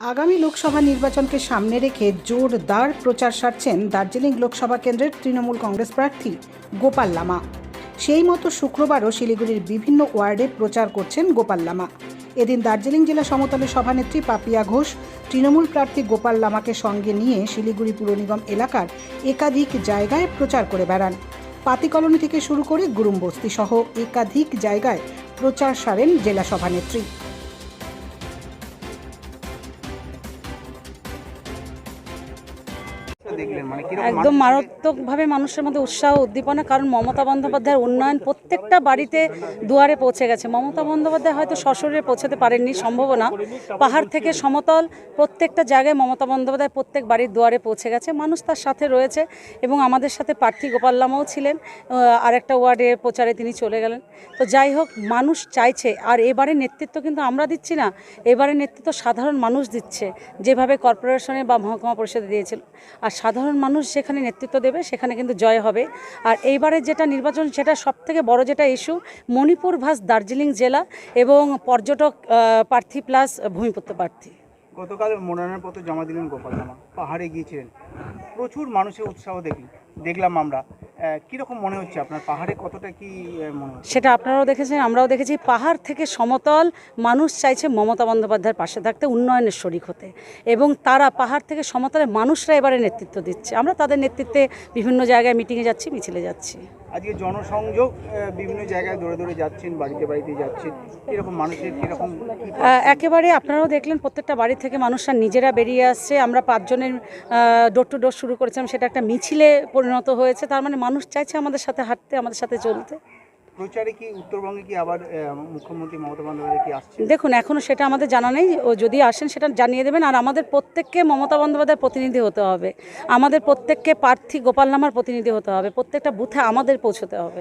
আগামী লোকসভা নির্বাচনকে সামনে রেখে জোরদার প্রচার সারছেন দার্জিলিং লোকসভা কেন্দ্রের তৃণমূল কংগ্রেস প্রার্থী গোপাল লামা। সেই মতো শুক্রবারও শিলিগুড়ির বিভিন্ন ওয়ার্ডে প্রচার করছেন গোপাল লামা। এদিন দার্জিলিং জেলা সমতলে সভানেত্রী পাপিয়া ঘোষ তৃণমূল প্রার্থী গোপাল লামাকে সঙ্গে নিয়ে শিলিগুড়ি পুর নিগম এলাকার একাধিক জায়গায় প্রচার করে বেড়ান। পাতি কলোনি থেকে শুরু করে গুরুম বস্তি সহ একাধিক জায়গায় প্রচার সারেন জেলা সভানেত্রী। একদম মারাত্মকভাবে মানুষের মধ্যে উৎসাহ উদ্দীপনা কারণ মমতা বন্দ্যোপাধ্যায়ের উন্নয়ন প্রত্যেকটা বাড়িতে দুয়ারে পৌঁছে গেছে। মমতা বন্দ্যোপাধ্যায় হয়তো সশরীরে পৌঁছাতে পারেননি সম্ভব না। পাহাড় থেকে সমতল প্রত্যেকটা জায়গায় মমতা বন্দ্যোপাধ্যায় প্রত্যেক বাড়ির দুয়ারে পৌঁছে গেছে। মানুষ তার সাথে রয়েছে এবং আমাদের সাথে প্রার্থী গোপাল লামাও ছিলেন। আহ, আরেকটা ওয়ার্ডে প্রচারে তিনি চলে গেলেন। তো যাই হোক মানুষ চাইছে আর এবারে নেতৃত্ব কিন্তু আমরা দিচ্ছি না। এবারে নেতৃত্ব সাধারণ মানুষ দিচ্ছে যেভাবে কর্পোরেশনে বা মহকুমা পরিষদে দিয়েছিল। আর সাধারণ মানুষ যেখানে নেতৃত্ব দেবে, সেখানে কিন্তু জয় হবে। আর এইবারের যেটা নির্বাচন, সেটা সবথেকে বড় যেটা ইস্যু মণিপুর ভাস দার্জিলিং জেলা এবং পর্যটক প্রার্থী প্লাস ভূমিপুত্র প্রার্থী। গতকাল মনোনয়নের পথে জমা দিলেন গোপাল জামা পাহাড়ে গিয়েছিলেন। প্রচুর মানুষের উৎসাহ দেখি, দেখলাম আমরা। কীরকম মনে হচ্ছে আপনার? পাহাড়ে কতটা কি মনে হচ্ছে? সেটা আপনারাও দেখেছেন আমরাও দেখেছি। পাহাড় থেকে সমতল মানুষ চাইছে মমতা বন্দ্যোপাধ্যায়ের পাশে থাকতে উন্নয়নের শরিক হতে। এবং তারা পাহাড় থেকে সমতলে মানুষরা এবারে নেতৃত্ব দিচ্ছে। আমরা তাদের নেতৃত্বে বিভিন্ন জায়গায় মিটিংয়ে যাচ্ছি মিছিলে যাচ্ছি। আজকে জনসংযোগ বিভিন্ন জায়গায় দৌড়ে দৌড়ে যাচ্ছেন বাড়িতে বাড়িতে যাচ্ছেন। এরকম মানুষের কীরকম একেবারে আপনারাও দেখলেন প্রত্যেকটা বাড়ি থেকে মানুষরা নিজেরা বেরিয়ে আসছে। আমরা পাঁচজনের ডোর টু ডোর শুরু করেছিলাম সেটা একটা মিছিলে পরিণত হয়েছে। তার মানে মানুষ চাইছে আমাদের সাথে হাঁটতে আমাদের সাথে চলতে। প্রচারে কি উত্তরবঙ্গে কি আবার মুখ্যমন্ত্রী মমতা বন্দ্যোপাধ্যায় কি আসছে? দেখুন এখনও সেটা আমাদের জানা নেই। ও যদি আসেন সেটা জানিয়ে দেবেন। আর আমাদের প্রত্যেককে মমতা বন্দ্যোপাধ্যায়ের প্রতিনিধি হতে হবে। আমাদের প্রত্যেককে প্রার্থী গোপাল নামার প্রতিনিধি হতে হবে। প্রত্যেকটা বুথে আমাদের পৌঁছতে হবে।